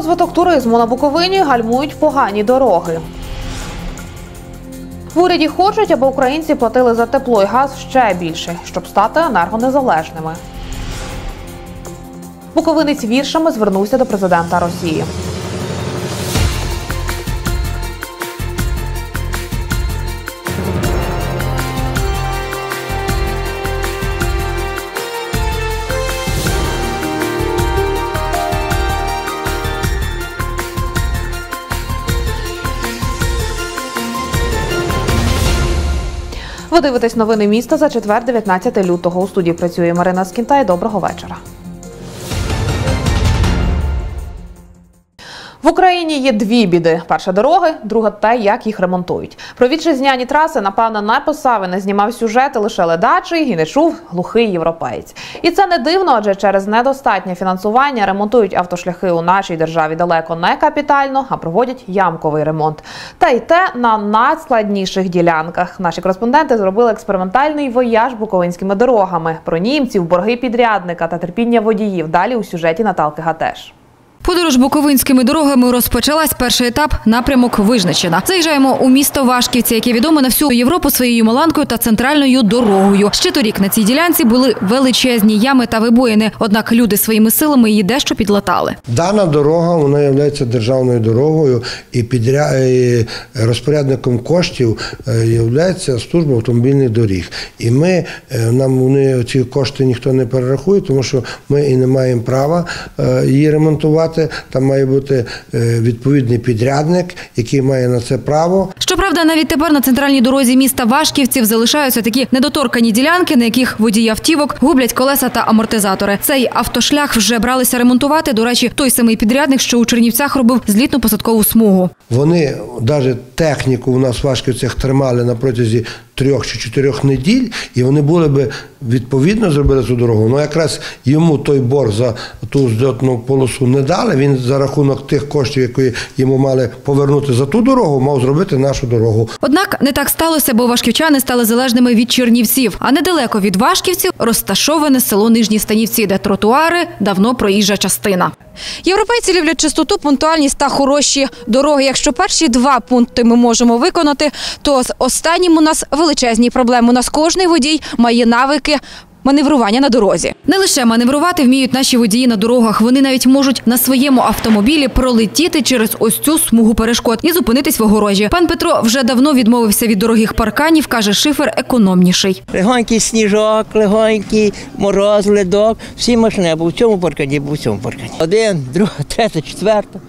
розвиток туризму на Буковині гальмують погані дороги. В уряді хочуть, аби українці платили за тепло і газ ще більше, щоб стати енергонезалежними. Буковинець віршами звернувся до президента Росії. Ви новини міста за четвер, 19 лютого. У студії працює Марина Скінтай. Доброго вечора. В Україні є дві біди: перша дороги, друга те, як їх ремонтують. Про вітчизняні траси, напевно, на посави не знімав сюжети лише ледачий і не чув глухий європеєць. І це не дивно, адже через недостатнє фінансування ремонтують автошляхи у нашій державі далеко не капітально, а проводять ямковий ремонт. Та й те на найскладніших ділянках. Наші кореспонденти зробили експериментальний вояж буковинськими дорогами. Про німців, борги підрядника та терпіння водіїв. Далі у сюжеті Наталки Гатеш. Подорож буковинськими дорогами розпочалась. Перший етап напрямок визначена. Заїжджаємо у місто Вашківці, яке відоме на всю Європу своєю маланкою та центральною дорогою. Ще торік на цій ділянці були величезні ями та вибоїни. Однак люди своїми силами її дещо підлатали. Дана дорога вона є державною дорогою і підря... і розпорядником коштів є служба автомобільних доріг. І ми е, нам вони ці кошти ніхто не перерахує, тому що ми і не маємо права е, її ремонтувати. Там має бути е, відповідний підрядник, який має на це право. Щоправда, навіть тепер на центральній дорозі міста Вашківців залишаються такі недоторкані ділянки, на яких водії автівок гублять колеса та амортизатори. Цей автошлях вже бралися ремонтувати. До речі, той самий підрядник, що у Чернівцях робив злітно-посадкову смугу. Вони навіть техніку у нас в Вашківцях тримали на протязі трьох чи чотирьох неділь, і вони були би відповідно зробили цю дорогу. Ну якраз йому той борг за ту зльотну полосу не дали. Він за рахунок тих коштів, які йому мали повернути за ту дорогу, мав зробити нашу дорогу. Однак не так сталося, бо вашківчани стали залежними від Чернівців. А недалеко від Вашківців розташоване село Нижні Станівці, де тротуари давно проїжджа частина. Європейці люблять чистоту, пунктуальність та хороші дороги. Якщо перші два пункти ми можемо виконати, то з останнім у нас величезні проблеми. У нас кожний водій має навики. Маневрування на дорозі не лише маневрувати вміють наші водії на дорогах. Вони навіть можуть на своєму автомобілі пролетіти через ось цю смугу перешкод і зупинитись в огорожі. Пан Петро вже давно відмовився від дорогих парканів. каже, шифер економніший. Легонький сніжок, легонький мороз, ледок. Всі машини або в цьому паркані, або в цьому паркані. Один, друга, третя, четверта.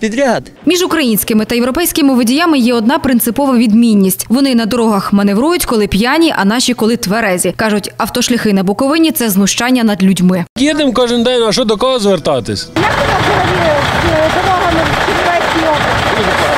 Підряд між українськими та європейськими водіями є одна принципова відмінність. Вони на дорогах маневрують, коли п'яні, а наші коли тверезі. кажуть, автошляхи на Буковині це знущання над людьми. Їдемо кожен день, а що до кого звертатись? Як ви дорогами в Чернівецькій області?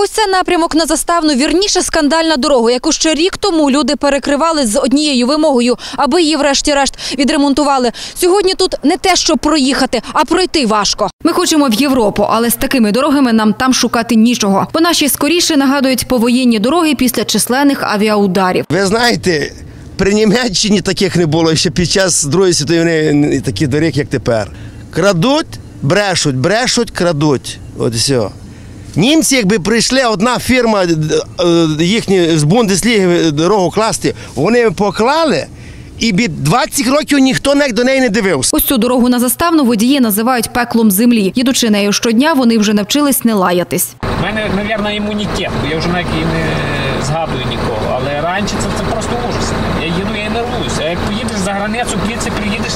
Ось це напрямок на заставну вірніше скандальна дорога, яку ще рік тому люди перекривали з однією вимогою, аби її, врешті-решт, відремонтували. Сьогодні тут не те, що проїхати, а пройти важко. Ми хочемо в Європу, але з такими дорогами нам там шукати нічого. Бо наші скоріше нагадують повоєнні дороги після численних авіаударів. Ви знаєте. При Німеччині таких не було ще під час Другої світової війни таких доріг, як тепер. Крадуть, брешуть, брешуть, крадуть. От і все. Німці, якби прийшли, одна фірма їхні з Бундесліги дорогу класти, вони поклали. І від 20 років ніхто навіть до неї не дивився. Ось цю дорогу на заставну водії називають пеклом землі. Їдучи нею щодня, вони вже навчились не лаятись. У мене, мабуть, імунітет, бо я вже навіть не згадую нікого. Але раніше це, це просто ужас. Нервуюся. А як поїдеш за границю, пліться приїдеш,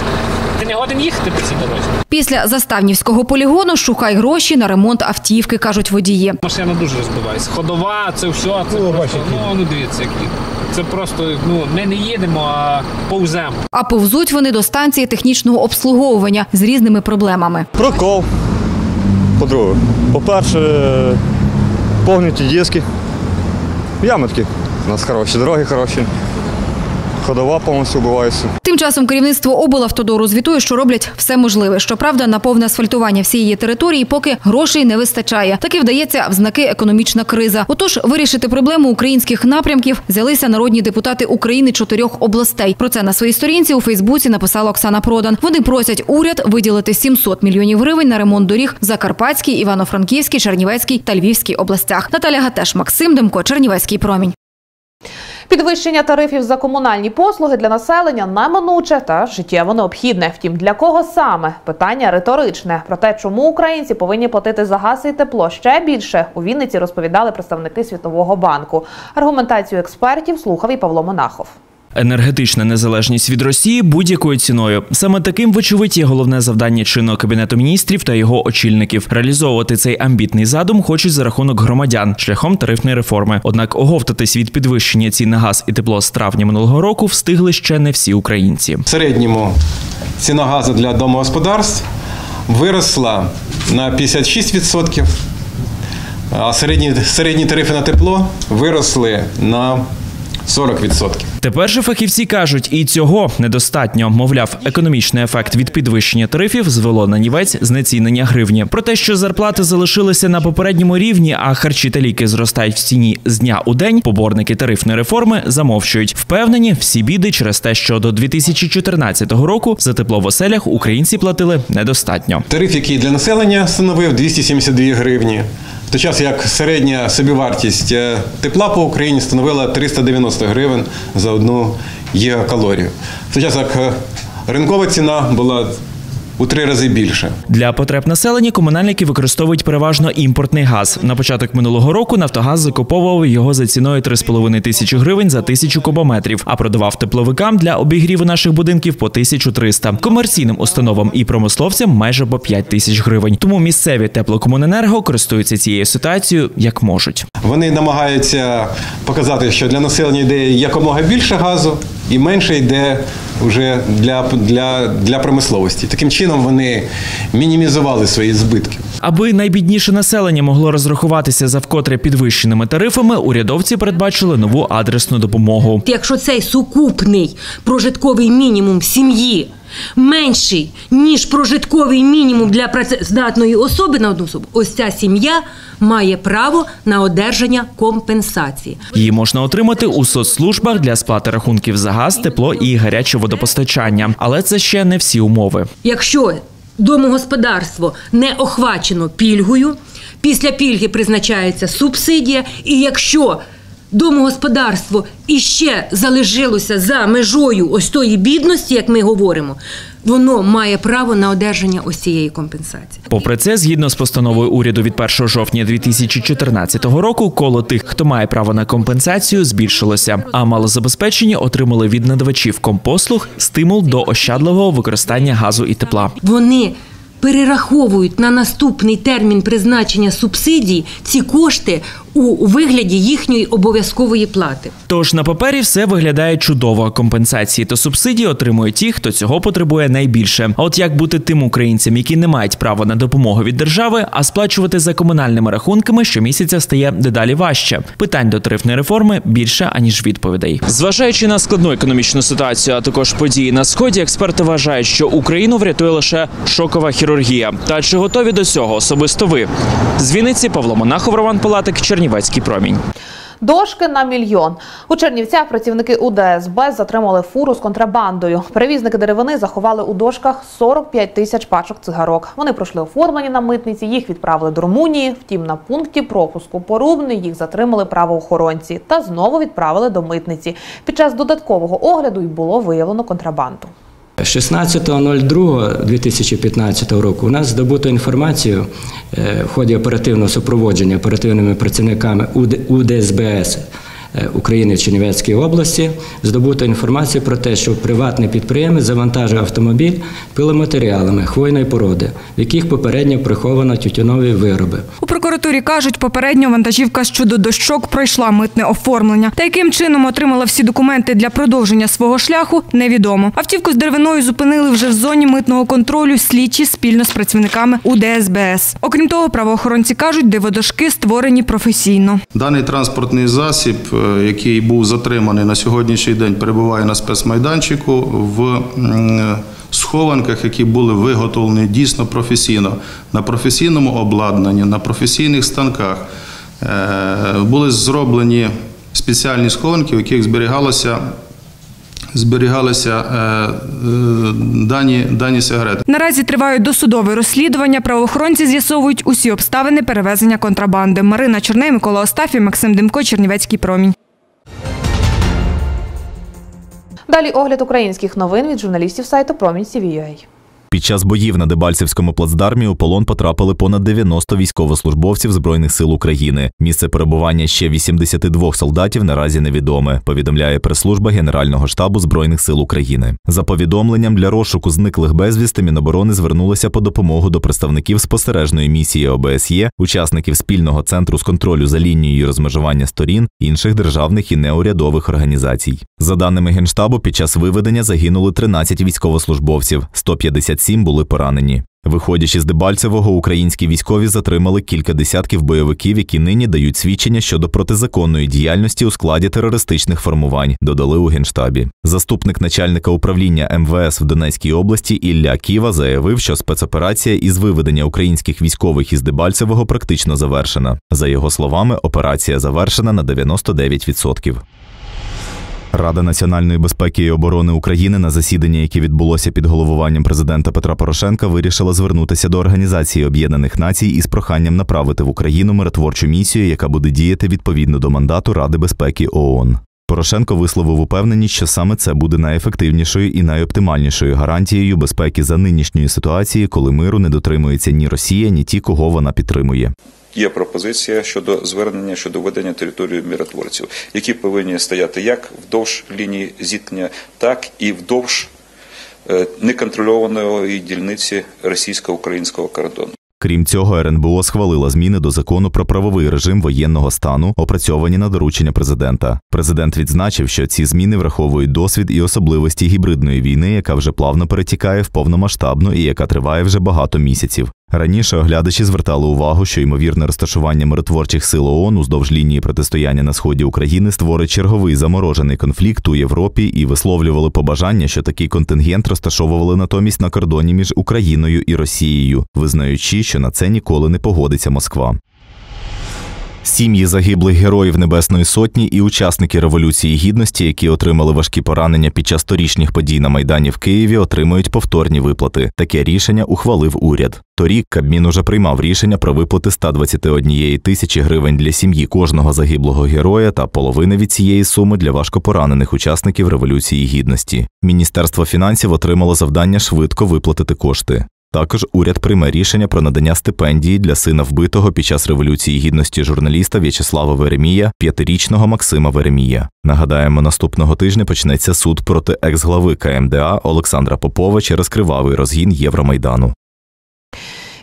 ти не годен їхати по цій дорозі. Після заставнівського полігону шукай гроші на ремонт автівки, кажуть водії. Машина дуже розбивається. Ходова, це все. Це ну, просто, ну, ну дивіться, які. Це просто ну ми не їдемо, а повземо. А повзуть вони до станції технічного обслуговування з різними проблемами. Прокол. По-друге, по-перше, погнуті диски. Ями. У нас хороші, дороги хороші. Ходова повністю вбивається. Тим часом керівництво облавтодору звітує, що роблять все можливе. Щоправда, на повне асфальтування всієї території поки грошей не вистачає. Таки вдається в знаки економічна криза. Отож, вирішити проблему українських напрямків взялися народні депутати України чотирьох областей. Про це на своїй сторінці у Фейсбуці написала Оксана Продан. Вони просять уряд виділити 700 мільйонів гривень на ремонт доріг в Закарпатській, Івано-Франківській, Чернівецькій та Львівській областях. Наталя Гатеш, Максим Демко, Чернівецький промінь. Підвищення тарифів за комунальні послуги для населення неминуче та життєво необхідне. Втім, для кого саме питання риторичне. Про те, чому українці повинні платити за газ і тепло ще більше, у Вінниці розповідали представники Світового банку. Аргументацію експертів слухав і Павло Монахов. Енергетична незалежність від Росії будь-якою ціною. Саме таким, вочевидь, є головне завдання чинного кабінету міністрів та його очільників. Реалізовувати цей амбітний задум хочуть за рахунок громадян шляхом тарифної реформи. Однак оговтатись від підвищення цін на газ і тепло з травня минулого року встигли ще не всі українці. В середньому ціна газу для домогосподарств виросла на 56%, а середні, середні тарифи на тепло виросли на 40%. Тепер же фахівці кажуть, і цього недостатньо. Мовляв, економічний ефект від підвищення тарифів звело на нівець знецінення гривні. Про те, що зарплати залишилися на попередньому рівні, а харчі та ліки зростають в ціні з дня у день. Поборники тарифної реформи замовчують. Впевнені, всі біди через те, що до 2014 року за тепло в оселях українці платили недостатньо. Тариф, який для населення становив 272 гривні, в той час як середня собівартість е, тепла по Україні становила 390 гривень за одну є В той е, ринкова ціна була у три рази більше. Для потреб населення комунальники використовують переважно імпортний газ. На початок минулого року Нафтогаз закуповував його за ціною 3,5 тисячі гривень за тисячу кубометрів, а продавав тепловикам для обігріву наших будинків по 1300. Комерційним установам і промисловцям майже по 5 тисяч гривень. Тому місцеві теплокомуненерго користуються цією ситуацією як можуть. Вони намагаються показати, що для населення йде якомога більше газу і менше йде вже для, для, для промисловості. Таким чином вони мінімізували свої збитки. Аби найбідніше населення могло розрахуватися за вкотре підвищеними тарифами, урядовці передбачили нову адресну допомогу. Якщо цей сукупний прожитковий мінімум сім'ї менший, ніж прожитковий мінімум для працездатної особи на одну особу, ось ця сім'я має право на одержання компенсації. Її можна отримати у соцслужбах для сплати рахунків за газ, тепло і гаряче водопостачання. Але це ще не всі умови. Якщо домогосподарство не охвачено пільгою, після пільги призначається субсидія, і якщо домогосподарство іще залишилося за межою ось тої бідності, як ми говоримо, воно має право на одержання ось цієї компенсації. Попри це, згідно з постановою уряду від 1 жовтня 2014 року, коло тих, хто має право на компенсацію, збільшилося. А малозабезпечені отримали від надавачів компослуг стимул до ощадливого використання газу і тепла. Вони перераховують на наступний термін призначення субсидій ці кошти у вигляді їхньої обов'язкової плати. Тож на папері все виглядає чудово. Компенсації та субсидії отримують ті, хто цього потребує найбільше. А от як бути тим українцям, які не мають права на допомогу від держави, а сплачувати за комунальними рахунками щомісяця стає дедалі важче. Питань до тарифної реформи більше аніж відповідей. Зважаючи на складну економічну ситуацію, а також події на сході, експерти вважають, що Україну врятує лише шокова хірургія. Та чи готові до цього особисто ви? З Вінниці Павло Монахов, Роман Палатик, Чернівецький промінь. Дошки на мільйон. У Чернівцях працівники УДСБ затримали фуру з контрабандою. Перевізники деревини заховали у дошках 45 тисяч пачок цигарок. Вони пройшли оформлені на митниці, їх відправили до Румунії. Втім, на пункті пропуску Порубний їх затримали правоохоронці та знову відправили до митниці. Під час додаткового огляду й було виявлено контрабанду. 16.02.2015 року у нас здобуто інформацію е, в ході оперативного супроводження оперативними працівниками УДСБС України в Чернівецькій області здобуто інформацію про те, що приватний підприємець завантажив автомобіль пиломатеріалами хвойної породи, в яких попередньо приховано тютюнові вироби. У прокуратурі кажуть, попередньо вантажівка щодо дощок пройшла митне оформлення. Та яким чином отримала всі документи для продовження свого шляху, невідомо. Автівку з деревиною зупинили вже в зоні митного контролю слідчі спільно з працівниками УДСБС. Окрім того, правоохоронці кажуть, диводошки створені професійно. Даний транспортний засіб е, е, який був затриманий на сьогоднішній день, перебуває на спецмайданчику в схованках, які були виготовлені дійсно професійно, на професійному обладнанні, на професійних станках. Е, Були зроблені спеціальні схованки, в яких зберігалося. Зберігалися е, е, дані, дані сигарети. Наразі тривають досудове розслідування. Правоохоронці з'ясовують усі обставини перевезення контрабанди. Марина Чорней, Микола Остафій, Максим Демко, Чернівецький промінь. Далі огляд українських новин від журналістів сайту Промінь CVUA. Під час боїв на Дебальцевському плацдармі у полон потрапили понад 90 військовослужбовців Збройних сил України. Місце перебування ще 82 солдатів наразі невідоме, повідомляє прес-служба Генерального штабу Збройних сил України. За повідомленням для розшуку зниклих безвісти Міноборони звернулося по допомогу до представників спостережної місії ОБСЄ, учасників спільного центру з контролю за лінією розмежування сторін, інших державних і неурядових організацій. За даними Генштабу, під час виведення загинули 13 військовослужбовців, 157 були поранені. Виходячи з Дебальцевого, українські військові затримали кілька десятків бойовиків, які нині дають свідчення щодо протизаконної діяльності у складі терористичних формувань, додали у генштабі. Заступник начальника управління МВС в Донецькій області Ілля Ківа заявив, що спецоперація із виведення українських військових із Дебальцевого практично завершена. За його словами, операція завершена на 99%. Рада національної безпеки і оборони України на засіданні, яке відбулося під головуванням президента Петра Порошенка, вирішила звернутися до Організації Об'єднаних Націй із проханням направити в Україну миротворчу місію, яка буде діяти відповідно до мандату Ради безпеки ООН. Порошенко висловив упевненість, що саме це буде найефективнішою і найоптимальнішою гарантією безпеки за нинішньої ситуації, коли миру не дотримується ні Росія, ні ті, кого вона підтримує. Є пропозиція щодо звернення щодо ведення території миротворців, які повинні стояти як вдовж лінії зіткнення, так і вдовж е, неконтрольованої дільниці російсько-українського кордону. Крім цього, РНБО схвалила зміни до закону про правовий режим воєнного стану, опрацьовані на доручення президента. Президент відзначив, що ці зміни враховують досвід і особливості гібридної війни, яка вже плавно перетікає в повномасштабну і яка триває вже багато місяців. Раніше оглядачі звертали увагу, що ймовірне розташування миротворчих сил ООН уздовж лінії протистояння на сході України створить черговий заморожений конфлікт у Європі і висловлювали побажання, що такий контингент розташовували натомість на кордоні між Україною і Росією, визнаючи, що на це ніколи не погодиться Москва. Сім'ї загиблих героїв Небесної Сотні і учасники Революції Гідності, які отримали важкі поранення під час торічних подій на Майдані в Києві, отримують повторні виплати. Таке рішення ухвалив уряд. Торік Кабмін уже приймав рішення про виплати 121 тисячі гривень для сім'ї кожного загиблого героя та половини від цієї суми для важкопоранених учасників Революції Гідності. Міністерство фінансів отримало завдання швидко виплатити кошти. Також уряд прийме рішення про надання стипендії для сина вбитого під час революції гідності журналіста В'ячеслава Веремія, п'ятирічного Максима Веремія. Нагадаємо, наступного тижня почнеться суд проти екс-глави КМДА Олександра Попова через кривавий розгін Євромайдану.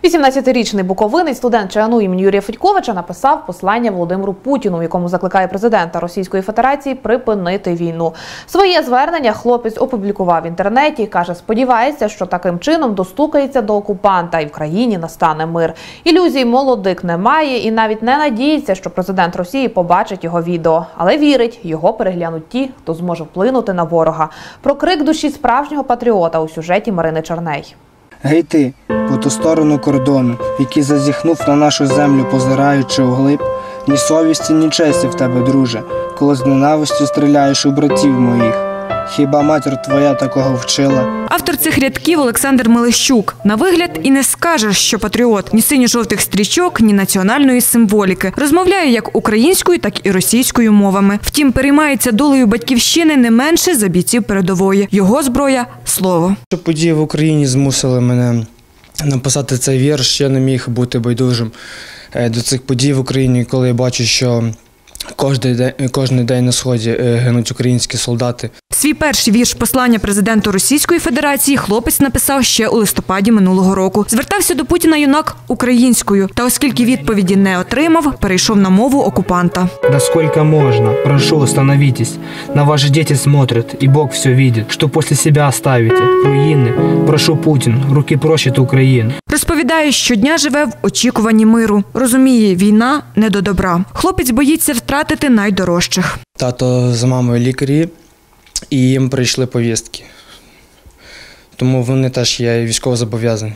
18-річний буковинець, студент ЧАНУ імені Юрія Федьковича, написав послання Володимиру Путіну, в якому закликає президента Російської Федерації припинити війну. Своє звернення хлопець опублікував в інтернеті. каже, сподівається, що таким чином достукається до окупанта і в країні настане мир. Ілюзій молодик немає і навіть не надіється, що президент Росії побачить його відео, але вірить, його переглянуть ті, хто зможе вплинути на ворога. Про крик душі справжнього патріота у сюжеті Марини Чорней. Гей по ту сторону кордону, який зазіхнув на нашу землю, позираючи углиб, ні совісті, ні честі в тебе, друже, коли з ненавистю стріляєш у братів моїх. Хіба матір твоя такого вчила? Автор цих рядків Олександр Мелещук. На вигляд і не скажеш, що патріот ні синьо-жовтих стрічок, ні національної символіки. Розмовляє як українською, так і російською мовами. Втім, переймається долею батьківщини не менше за бійців передової. Його зброя слово. Що події в Україні змусили мене написати цей вірш, я не міг бути байдужим е, до цих подій в Україні, коли я бачу, що кожен день, кожен день на сході е, гинуть українські солдати. Свій перший вірш послання президенту Російської Федерації хлопець написав ще у листопаді минулого року. Звертався до Путіна юнак українською, та оскільки відповіді не отримав, перейшов на мову окупанта. Да сколько можно? Прошу, остановитесь. На ваши дети смотрят, и Бог все видит. Что после себя оставите? Руины. Прошу, Путин, руки прочь от Украины. Розповідає, щодня живе в очікуванні миру. Розуміє, війна не до добра. Хлопець боїться втратити найдорожчих. Тато з мамою лікарі, і їм прийшли повістки. Тому вони теж є військово зобов'язані.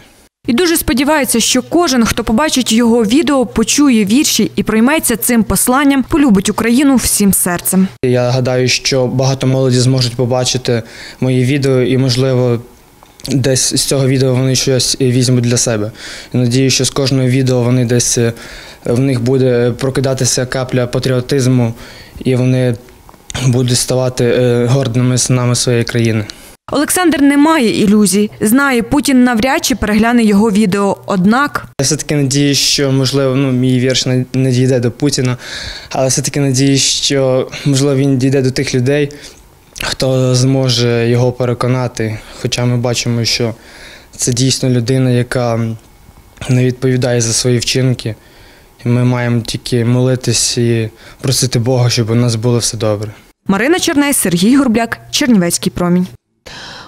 І дуже сподівається, що кожен, хто побачить його відео, почує вірші і прийметься цим посланням, полюбить Україну всім серцем. Я гадаю, що багато молоді зможуть побачити мої відео і, можливо, десь з цього відео вони щось візьмуть для себе. Надію, що з кожного відео вони десь е, в них буде прокидатися капля патріотизму, і вони будуть ставати е, гордими синами своєї країни. Олександр не має ілюзій. Знає, Путін навряд чи перегляне його відео. Однак Я все-таки надію, що можливо ну, мій вірш не, дійде до Путіна, але все-таки надію, що можливо він дійде до тих людей, хто зможе його переконати. Хоча ми бачимо, що це дійсно людина, яка не відповідає за свої вчинки. І ми маємо тільки молитись і просити Бога, щоб у нас було все добре. Марина Черней, Сергій Горбляк, Чернівецький промінь.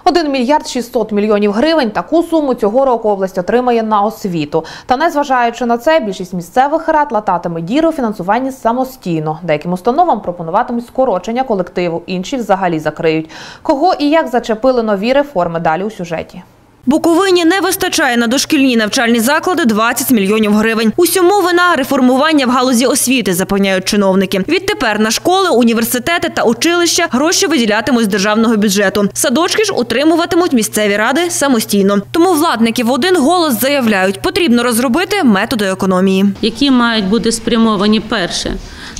1 мільярд 600 мільйонів гривень. Таку суму цього року область отримає на освіту. Та незважаючи на це, більшість місцевих рад лататиме діри у фінансуванні самостійно. Деяким установам пропонуватимуть скорочення колективу, інші взагалі закриють. Кого і як зачепили нові реформи далі у сюжеті. Буковині не вистачає на дошкільні навчальні заклади 20 мільйонів гривень. Усьому вина реформування в галузі освіти, запевняють чиновники. Відтепер на школи, університети та училища гроші виділятимуть з державного бюджету. Садочки ж утримуватимуть місцеві ради самостійно. Тому владники в один голос заявляють, потрібно розробити методи економії. які мають бути спрямовані перше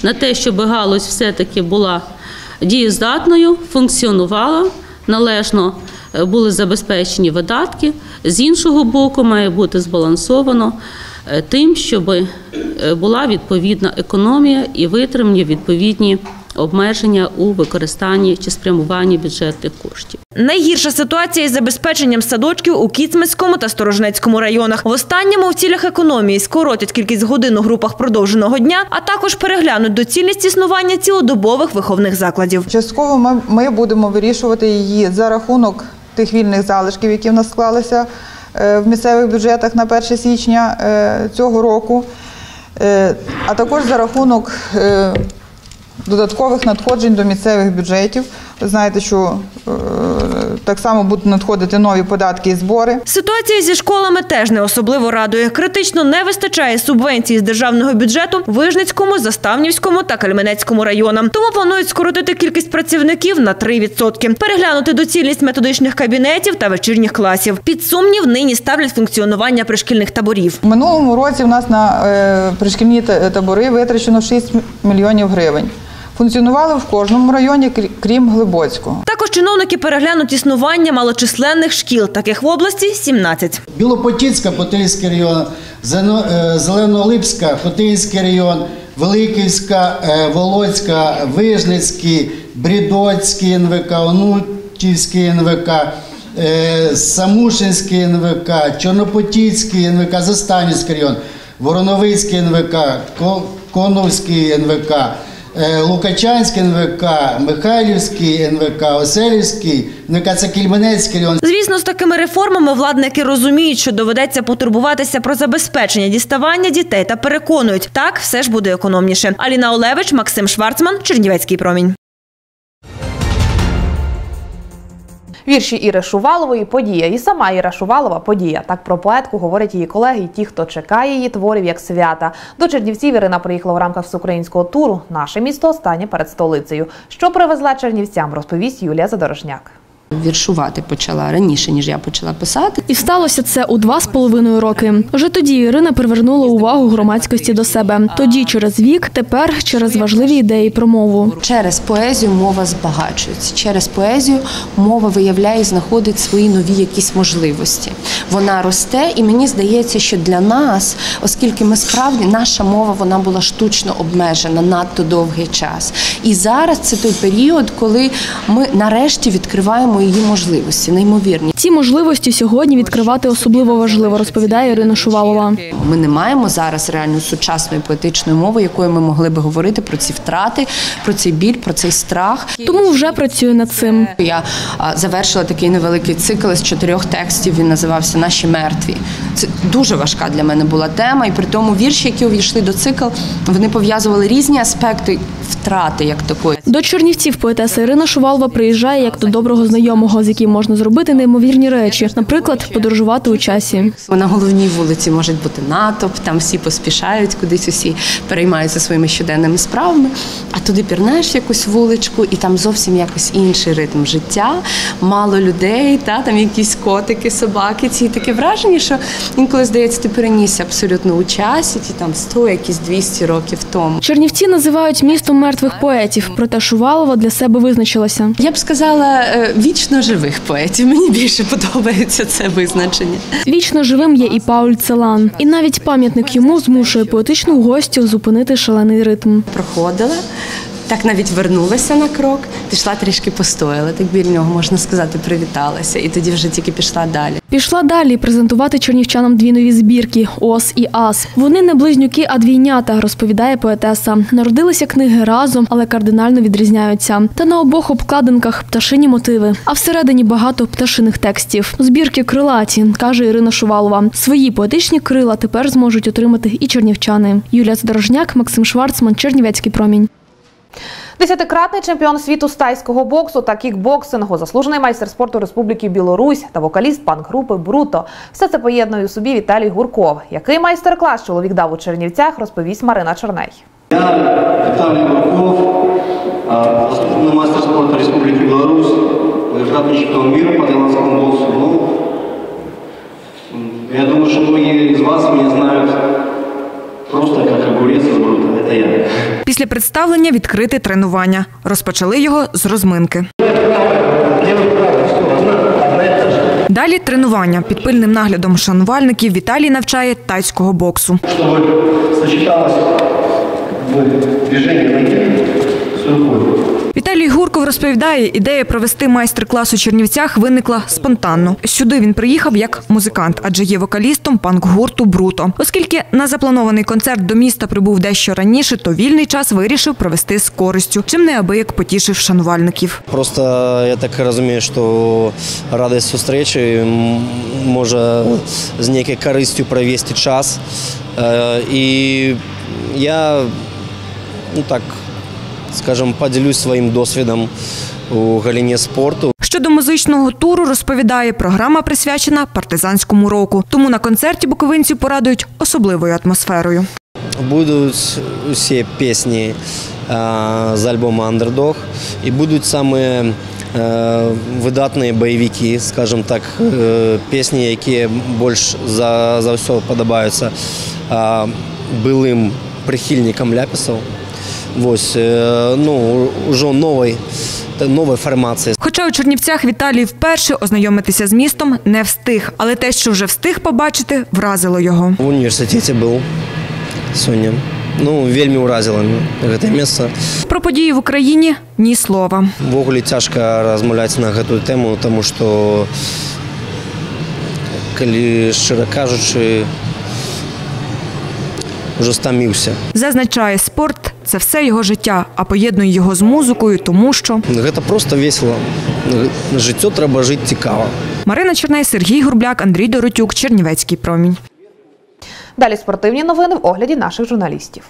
на те, щоб галузь все-таки була дієздатною, функціонувала, належно були забезпечені видатки. З іншого боку, має бути збалансовано е, тим, щоб е, була відповідна економія і витримані відповідні обмеження у використанні чи спрямуванні бюджетних коштів. Найгірша ситуація із забезпеченням садочків у Кіцманському та Сторожнецькому районах. В останньому в цілях економії скоротять кількість годин у групах продовженого дня, а також переглянуть доцільність існування цілодобових виховних закладів. Частково ми, ми будемо вирішувати її за рахунок тих вільних залишків, які в нас склалися е, в місцевих бюджетах на 1 січня е, цього року, Е, а також за рахунок додаткових надходжень до місцевих бюджетів. Ви знаєте, що е, так само будуть надходити нові податки і збори. Ситуація зі школами теж не особливо радує. Критично не вистачає субвенцій з державного бюджету Вижницькому, Заставнівському та Кальменецькому районам. Тому планують скоротити кількість працівників на 3%. Переглянути доцільність методичних кабінетів та вечірніх класів. Під сумнів нині ставлять функціонування пришкільних таборів. В минулому році в нас на е, пришкільні табори витрачено 6 мільйонів гривень. Функціонували в кожному районі, крім Глибоцького. Також чиновники переглянуть існування малочисленних шкіл. Таких в області 17. Білопотіцька, Потильський район, е, Зеленолипська, Потильський район, Великівська, е, Волоцька, Вижницький, Брідоцький НВК, Онутівський НВК, е, Самушинський НВК, Чорнопотіцький НВК, Застанівський район, Вороновицький НВК, Коновський НВК, Лукачанський НВК, Михайлівський НВК, Оселівський НВК, це Кільменецький район. Звісно, з такими реформами владники розуміють, що доведеться потурбуватися про забезпечення діставання дітей та переконують, так все ж буде економніше. Аліна Олевич, Максим Шварцман, Чернівецький промінь. Вірші Іри Шувалової подія. І сама Іра Шувалова подія. Так про поетку говорять її колеги і ті, хто чекає її творів як свята. До Чернівців Ірина приїхала в рамках всеукраїнського туру. Наше місто останнє перед столицею. Що привезла чернівцям, розповість Юлія Задорожняк. Віршувати почала раніше, ніж я почала писати. І сталося це у два з половиною роки. Вже тоді Ірина привернула увагу громадськості до себе. Тоді через вік, тепер через важливі ідеї про мову. Через поезію мова збагачується. Через поезію мова виявляє і знаходить свої нові якісь можливості. Вона росте, і мені здається, що для нас, оскільки ми справді наша мова вона була штучно обмежена надто довгий час. І зараз це той період, коли ми нарешті відкриваємо її можливості, неймовірні. Ці можливості сьогодні відкривати особливо важливо, розповідає Ірина Шувалова. Ми не маємо зараз реально сучасної поетичної мови, якою ми могли би говорити про ці втрати, про цей біль, про цей страх. Тому вже працюю над цим. Я завершила такий невеликий цикл з чотирьох текстів. Він називався Наші мертві. Це дуже важка для мене була тема, і при тому вірші, які увійшли до цикл, вони пов'язували різні аспекти втрати, як такої. До Чернівців поетеса Ірина Шувалова приїжджає як до доброго знайомого, з яким можна зробити неймовірні речі, наприклад, подорожувати у часі. На головній вулиці може бути натовп, там всі поспішають, кудись усі переймаються своїми щоденними справами. А туди пірнаєш в якусь вуличку, і там зовсім якось інший ритм життя, мало людей, та там якісь котики, собаки. Ці таке враження, що інколи здається, ти перенісся абсолютно у часі, ті там 100, якісь 200 років тому. Чернівці називають містом мертвих поетів, проте Шувалова для себе визначилася. Я б сказала е, вічно живих поетів. Мені більше подобається це визначення. Вічно живим є і Пауль Целан, і навіть пам'ятник йому змушує поетичну гостю зупинити шалений ритм. Проходила. Так навіть вернулася на крок, пішла трішки постояла, так біля нього можна сказати, привіталася, і тоді вже тільки пішла далі. Пішла далі презентувати чернівчанам дві нові збірки Ос і Ас. Вони не близнюки, а двійнята, розповідає поетеса. Народилися книги разом, але кардинально відрізняються. Та на обох обкладинках пташині мотиви, а всередині багато пташиних текстів. Збірки крилаті, каже Ірина Шувалова. Свої поетичні крила тепер зможуть отримати і чернівчани. Юлія Задорожняк, Максим Шварцман, Чернівецький промінь. Десятикратний чемпіон світу з тайського боксу та кікбоксингу, заслужений майстер спорту Республіки Білорусь та вокаліст панк-групи Бруто. Все це поєднує у собі Віталій Гурков. Який майстер-клас чоловік дав у Чернівцях, розповість Марина Черней. Виталий Бурков, а, заслуженный мастер спорта Республики Беларусь, многократный чемпион мира по тайландскому боксу. Ну, я думаю, что многие из вас меня знают просто как огурец из Брута. Это я. Після представлення відкрите тренування. Розпочали його з розминки. Далі тренування під пильним наглядом шанувальників Віталій навчає тайського боксу. Чтобы сочеталось как бы, движение ноги с рукой. Віталій Гурков розповідає, ідея провести майстер-клас у Чернівцях виникла спонтанно. Сюди він приїхав як музикант, адже є вокалістом панк-гурту Бруто. Оскільки на запланований концерт до міста прибув дещо раніше, то вільний час вирішив провести з користю, чим неабияк потішив шанувальників. Просто я так розумію, що радість зустрічі може з некою користю провести час. Е, І я, ну так, скажімо, поділюсь своїм досвідом у галині спорту. Щодо музичного туру розповідає, програма присвячена партизанському року. Тому на концерті буковинців порадують особливою атмосферою. Будуть усі пісні е, з альбому Underdog і будуть саме е, видатні бойовики, скажімо так, е, пісні, які більш за, за все подобаються былим прихильникам ляпісів Ось, е, ну, уже нової, нової формації. Хоча у Чернівцях Віталій вперше ознайомитися з містом не встиг, але те, що вже встиг побачити, вразило його. В університеті був сьогодні. Ну, вельми уразило мене це місце. Про події в Україні ні слова. Ввогуле цяжка размаўляць на гэтую тэму, таму што калі шчыра кажучы, ўжо стаміўся. Зазначає, спорт це все його життя, а поєднує його з музикою, тому що Гэта просто весело. Жыццё трэба жыць цікава. Марина Черней, Сергій Гурбляк, Андрій Доротюк, Чернівецький промінь. Далі спортивні новини в огляді наших журналістів.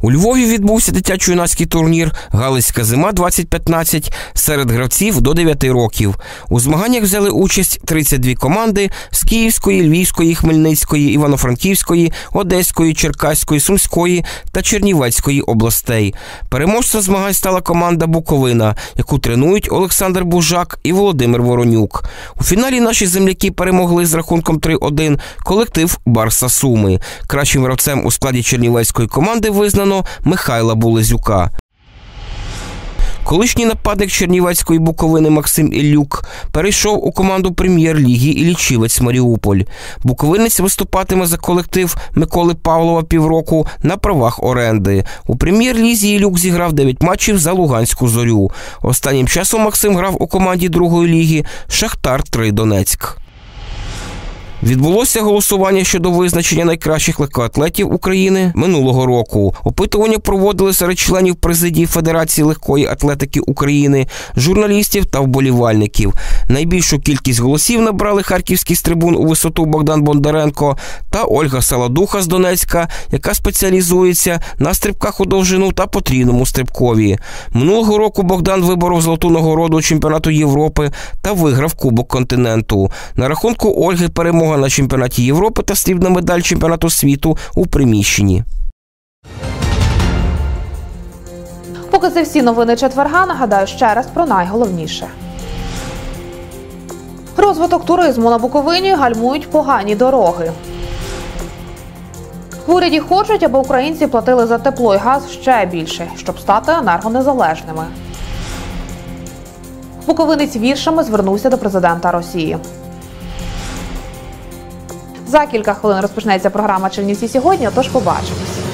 У Львові відбувся дитячо-юнацький турнір Галицька зима 2015 серед гравців до 9 років. У змаганнях взяли участь 32 команди з Київської, Львівської, Хмельницької, Івано-Франківської, Одеської, Черкаської, Сумської та Чернівецької областей. Переможцем змагань стала команда Буковина, яку тренують Олександр Бужак і Володимир Воронюк. У фіналі наші земляки перемогли з рахунком 3-1 колектив Барса Суми. Кращим гравцем у складі чернівецької команди визнано Михайла Булезюка. Колишній нападник Чернівецької Буковини Максим Іллюк перейшов у команду прем'єр-ліги і лічівець Маріуполь. Буковинець виступатиме за колектив Миколи Павлова півроку на правах оренди. У прем'єр-лізі Іллюк зіграв 9 матчів за Луганську зорю. Останнім часом Максим грав у команді другої ліги Шахтар 3 Донецьк. Відбулося голосування щодо визначення найкращих легкоатлетів України минулого року. Опитування проводили серед членів президії Федерації легкої атлетики України, журналістів та вболівальників. Найбільшу кількість голосів набрали харківський стрибун у висоту Богдан Бондаренко та Ольга Саладуха з Донецька, яка спеціалізується на стрибках у довжину та потрійному стрибкові. Минулого року Богдан виборов золоту нагороду чемпіонату Європи та виграв Кубок континенту. На рахунку Ольги перемога на чемпіонаті Європи та срібна медаль чемпіонату світу у приміщенні. Поки це всі новини четверга, нагадаю ще раз про найголовніше. Розвиток туризму на Буковині гальмують погані дороги. В уряді хочуть, аби українці платили за тепло і газ ще більше, щоб стати енергонезалежними. Буковинець віршами звернувся до президента Росії. За кілька хвилин розпочнеться програма Чернівці сьогодні. Отож побачимось.